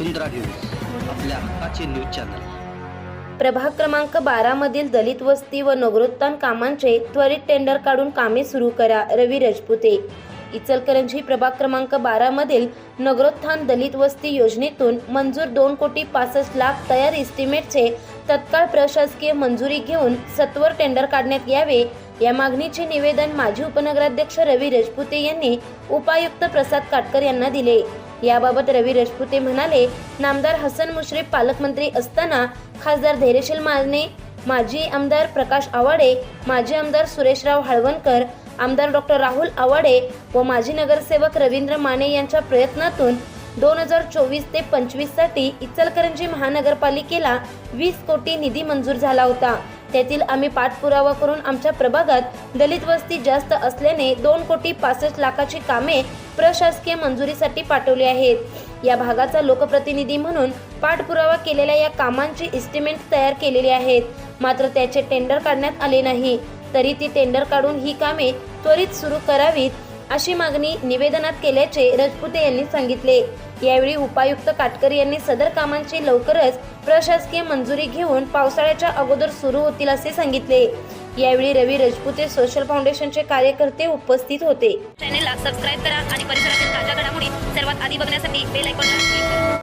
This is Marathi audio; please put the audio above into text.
वसुंधरा न्यूज आपल्या हक्काचे न्यूज चॅनल. प्रभाग क्रमांक बारा मधील दलित वस्ती व नगरोत्थान कामांचे त्वरित टेंडर काढून कामे सुरू करा रवी रजपुते. इचलकरंजी प्रभाग क्रमांक बारा मधील नगरोत्थान दलित वस्ती योजनेतून मंजूर दोन कोटी पासष्ट लाख तयार इस्टिमेटचे तत्काळ प्रशासकीय मंजुरी घेऊन सत्वर टेंडर काढण्यात यावे या मागणीचे निवेदन माजी उपनगराध्यक्ष रवी रजपुते यांनी उपायुक्त प्रसाद काटकर यांना दिले. याबाबत रवी रजपुते म्हणाले नामदार हसन मुश्रीफ पालकमंत्री असताना खासदार धैर्यशील माने माजी आमदार प्रकाश आवाडे माजी आमदार सुरेशराव हळवणकर आमदार डॉक्टर राहुल आवाडे व माजी नगरसेवक रवींद्र माने यांच्या प्रयत्नातून दोन हजार चोवीस ते पंचवीससाठी इचलकरंजी महानगरपालिकेला वीस कोटी निधी मंजूर झाला होता. त्यातील आम्ही पाठपुरावा करून आमच्या प्रभागात दलित वस्ती जास्त असल्याने दोन कोटी पासष्ट लाखाची कामे प्रशासकीय मंजुरीसाठी पाठवली आहेत. या भागाचा लोकप्रतिनिधी म्हणून पाठपुरावा केलेल्या या कामांची इस्टिमेट तयार केलेली आहेत. मात्र त्याचे टेंडर काढण्यात आले नाही. तरी ती टेंडर काढून ही कामे त्वरित सुरू करावीत अशी मागणी निवेदनात केल्याचे राजपुते यांनी सांगितले. यावेळी उपायुक्त काटकर यांनी सदर कामांची लवकरच प्रशासकीय मंजुरी घेऊन पावसाळ्याच्या अगोदर सुरू होतील असे सांगितले. यावेळी रवी राजपुते सोशल फाउंडेशनचे कार्यकर्ते उपस्थित होते. चॅनेलला सबस्क्राईब करा आणि परिसरातील ताज्या घडामोडी सर्वात आधी बघण्यासाठी बेल आयकॉनला क्लिक करा.